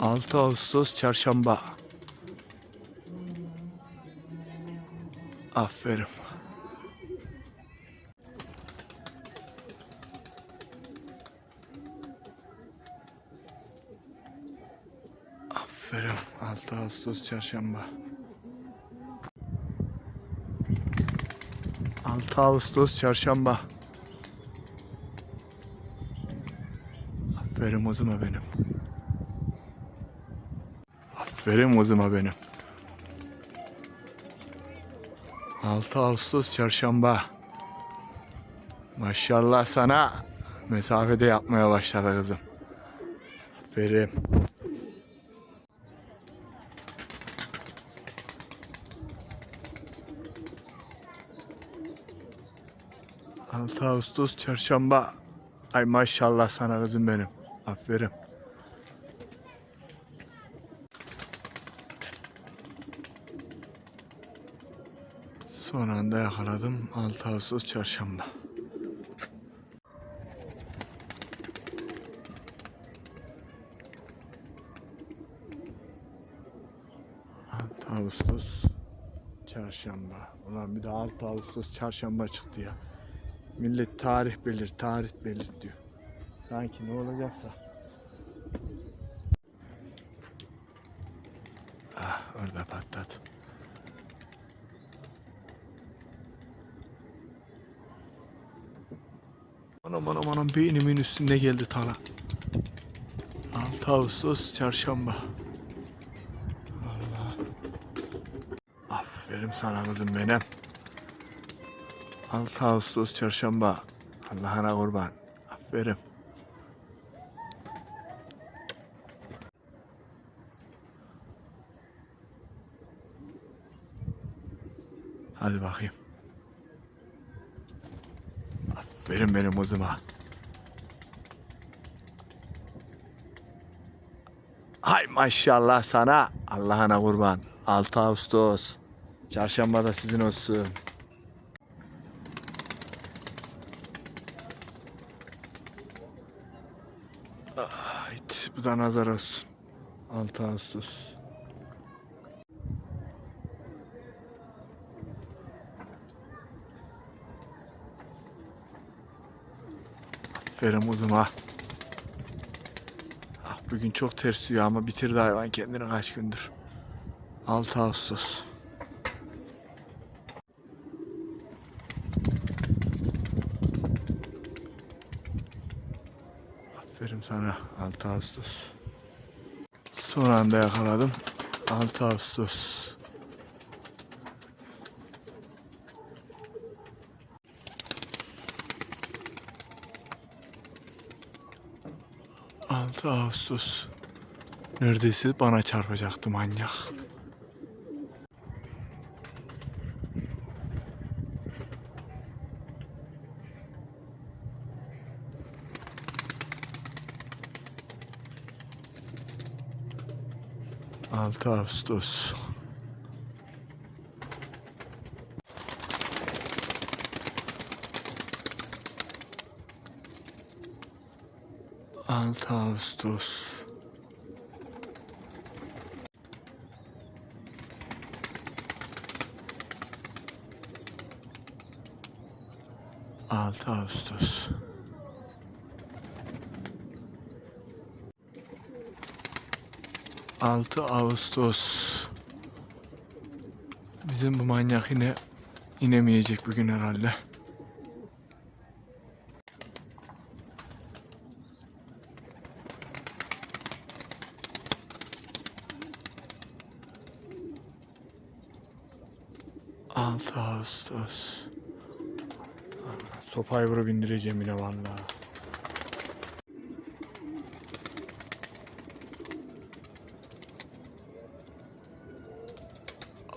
6 Ağustos Çarşamba. Aferin. Aferin. 6 Ağustos Çarşamba. 6 Ağustos Çarşamba. Aferin uzuma benim. Aferin uzuma benim. 6 Ağustos Çarşamba. Maşallah sana. Mesafede yapmaya başladı kızım. Aferin. Altı Ağustos Çarşamba. Ay maşallah sana kızım benim. Aferin. Son anda yakaladım. 6 Ağustos Çarşamba. Ağustos Çarşamba. Ulan bir de 6 Ağustos Çarşamba çıktı ya. Millet tarih belir, tarih belir diyor. Sanki ne olacaksa. Ah orada patlat. Anam anam beynimin üstünde geldi tala. 6 Ağustos Çarşamba. Allah. Aferin sana kızım benim. 6 Ağustos Çarşamba. Allah'ına kurban. Aferin. Hadi bakayım. Aferin benim kızıma. Hay maşallah sana. Allah'ına kurban. 6 Ağustos. Çarşamba da sizin olsun. Hayt, bu da nazar olsun. 6 Ağustos. Aferin uzuma. Ah, bugün çok ters yiyor ama bitirdi hayvan kendini kaç gündür. 6 Ağustos. Aferin sana 6 Ağustos. Son anda yakaladım. 6 Ağustos. Altı Ağustos. Neredeyse bana çarpacaktı manyak. Altı Ağustos. Altı Ağustos. Altı Ağustos. Altı Ağustos. Bizim bu manyak yine inemeyecek bugün herhalde. Altı Ağustos. Sopayı vurup indireceğim yine vallahi.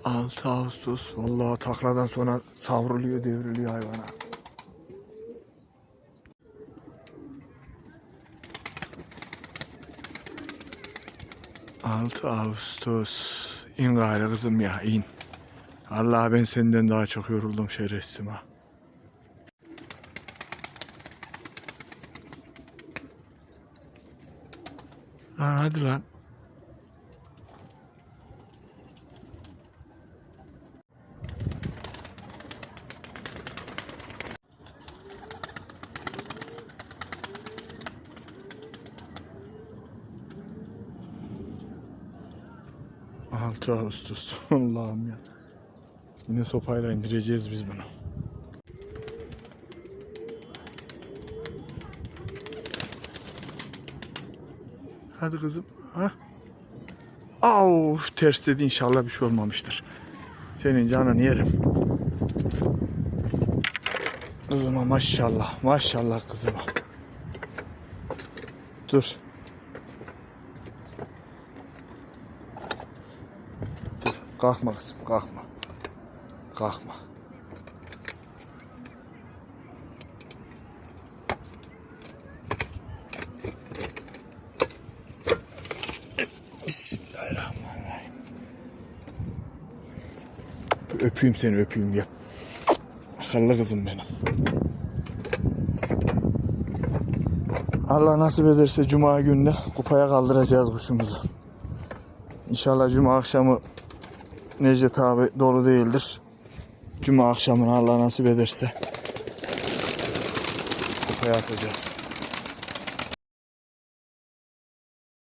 Altı Ağustos. Vallahi takladan sonra savruluyor devriliyor hayvana. Altı Ağustos. İn gayrı kızım ya in. Allah ben senden daha çok yoruldum şerefsizim ha. Lan hadi lan. Altı Ağustos. Allah'ım ya. Yine sopayla indireceğiz biz bunu. Hadi kızım. Ha? Au, ters dedi inşallah bir şey olmamıştır. Senin canın yerim. Kızıma maşallah. Maşallah kızıma. Dur. Dur. Kalkma kızım. Kalkma. Kalkma. Bismillahirrahmanirrahim. Öpeyim seni öpeyim ya. Akıllı kızım benim. Allah nasip ederse Cuma gününe kupaya kaldıracağız kuşumuzu. İnşallah Cuma akşamı Necdet abi dolu değildir. Cuma akşamını Allah nasip ederse kupaya atacağız.